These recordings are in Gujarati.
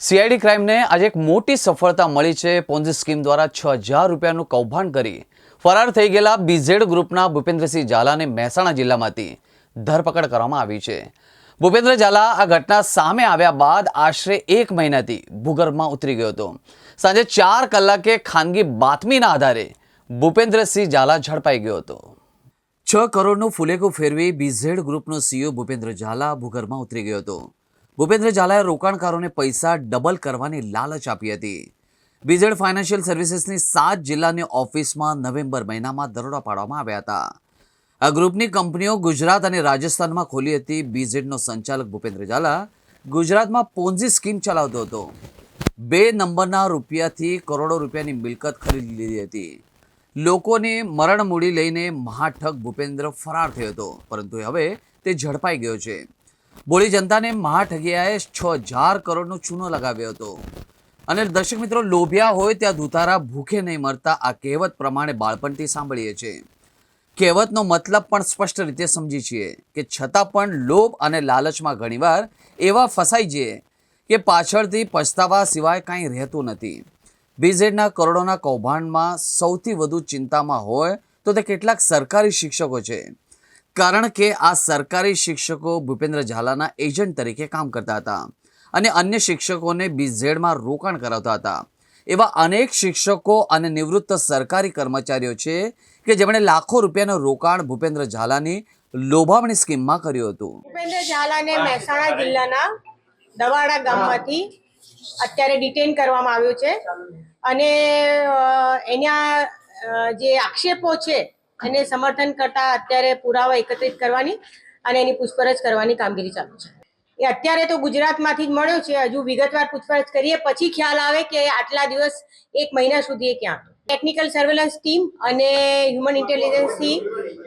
સીઆઈડી ક્રાઇમને આજે એક મોટી સફળતા મળી છે. પોન્ઝી સ્કીમ દ્વારા છ હજાર રૂપિયાનું કૌભાંડ કરી ફરાર થઈ ગયેલા બીઝેડ ગ્રુપના ભૂપેન્દ્રસિંહ ઝાલાને મહેસાણા જિલ્લામાંથી ધરપકડ કરવામાં આવી છે. ભૂપેન્દ્ર ઝાલા આ ઘટના સામે આવ્યા બાદ આશરે એક મહિનાથી ભૂગર્ભમાં ઉતરી ગયો હતો. સાંજે ચાર કલાકે ખાનગી બાતમીના આધારે ભૂપેન્દ્રસિંહ ઝાલા ઝડપાઈ ગયો હતો. છ કરોડનું ફુલેકું ફેરવી બીઝેડ ગ્રુપનો સીઈઓ ભૂપેન્દ્ર ઝાલા ભૂગર્ભમાં ઉતરી ગયો હતો. ભૂપેન્દ્ર ઝાલાએ રોકાણકારોને પૈસા ડબલ કરવાની લાલચ આપી હતી. બીઝેડ ફાઇનાન્શિયલ સર્વિસીસની સાત જિલ્લાની ઓફિસમાં નવેમ્બર મહિનામાં દરોડા પાડવામાં આવ્યા હતા. આ ગ્રુપની કંપનીઓ ગુજરાત અને રાજસ્થાનમાં ખોલી હતી. બીઝેડનો સંચાલક ભૂપેન્દ્ર ઝાલા ગુજરાતમાં પોન્ઝી સ્કીમ ચલાવતો હતો. બે નંબરના રૂપિયાથી કરોડો રૂપિયાની મિલકત ખરીદી લીધી હતી. લોકોને મરણ મૂડી લઈને મહાઠગ ભૂપેન્દ્ર ફરાર થયો હતો, પરંતુ હવે તે ઝડપાઈ ગયો છે. બોળી જનતાને મહાઠગિયાએ છ હજાર કરોડનો ચૂનો લગાવ્યો હતો. અને દર્શક મિત્રો, લોભિયા હોય ત્યાં ધુતારા ભૂખે નહીં મરતા આ કહેવત પ્રમાણે બાળપણથી સાંભળીએ છીએ. કહેવતનો મતલબ પણ સ્પષ્ટ રીતે સમજી છીએ કે છતાં પણ લોભ અને લાલચમાં ઘણીવાર એવા ફસાઈ જઈએ કે પાછળથી પછતાવા સિવાય કાંઈ રહેતું નથી. બીઝેડના કરોડોના કૌભાંડમાં સૌથી વધુ ચિંતામાં હોય તો તે કેટલાક સરકારી શિક્ષકો છે. કારણ કે આ સરકારી શિક્ષકો ભૂપેન્દ્ર ઝાલાના એજન્ટ તરીકે કામ કરતા હતા અને અન્ય શિક્ષકોને બીઝેડમાં રોકાણ કરાવતા હતા. એવા અનેક શિક્ષકો અને નિવૃત્ત સરકારી કર્મચારીઓ છે કે જેમણે લાખો રૂપિયાનું રોકાણ ભૂપેન્દ્ર ઝાલાની લોભામણી સ્કીમમાં કર્યું હતું. ભૂપેન્દ્ર ઝાલાને મહેસાણા જિલ્લાના દવાડા ગામમાંથી અત્યારે ડિટેન કરવામાં આવ્યો છે. અને એના જે આક્ષેપો છે એને સમર્થન કરતા અત્યારે પુરાવા એકત્રિત કરવાની અને એની પૂછપરછ કરવાની કામગીરી ચાલુ છે. એ અત્યારે તો ગુજરાતમાંથી જ મળ્યો છે. હજુ વિગતવાર પૂછપરછ કરીએ. પછી ખ્યાલ આવે કે આટલા દિવસ, એક મહિના સુધી એ ક્યાં ટેકનિકલ સર્વેલન્સ ટીમ અને હ્યુમન ઇન્ટેલિજન્સથી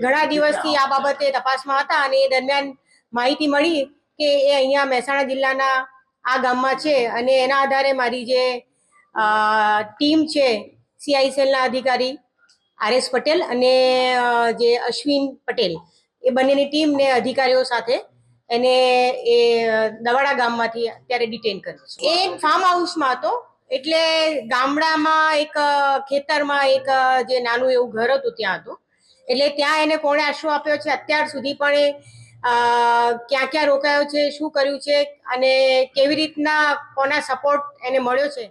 ઘણા દિવસથી આ બાબતે તપાસમાં હતા અને એ દરમિયાન માહિતી મળી કે એ અહીંયા મહેસાણા જિલ્લાના આ ગામમાં છે અને એના આધારે મારી જે ટીમ છે સીઆઈસીએલના અધિકારી આર એસ પટેલ અને જે અશ્વિન પટેલ, એ બંનેની ટીમ ને અધિકારીઓ સાથે એને એ દવાડા ગામમાંથી અત્યારે ડિટેન કર્યો છે. એ ફાર્મ હાઉસમાં હતો, એટલે ગામડામાં એક ખેતરમાં એક જે નાનું એવું ઘર હતું ત્યાં હતું. એટલે ત્યાં એને કોણે આશરો આપ્યો છે, અત્યાર સુધી પણ એ ક્યાં ક્યાં રોકાયો છે, શું કર્યું છે અને કેવી રીતના કોના સપોર્ટ એને મળ્યો છે.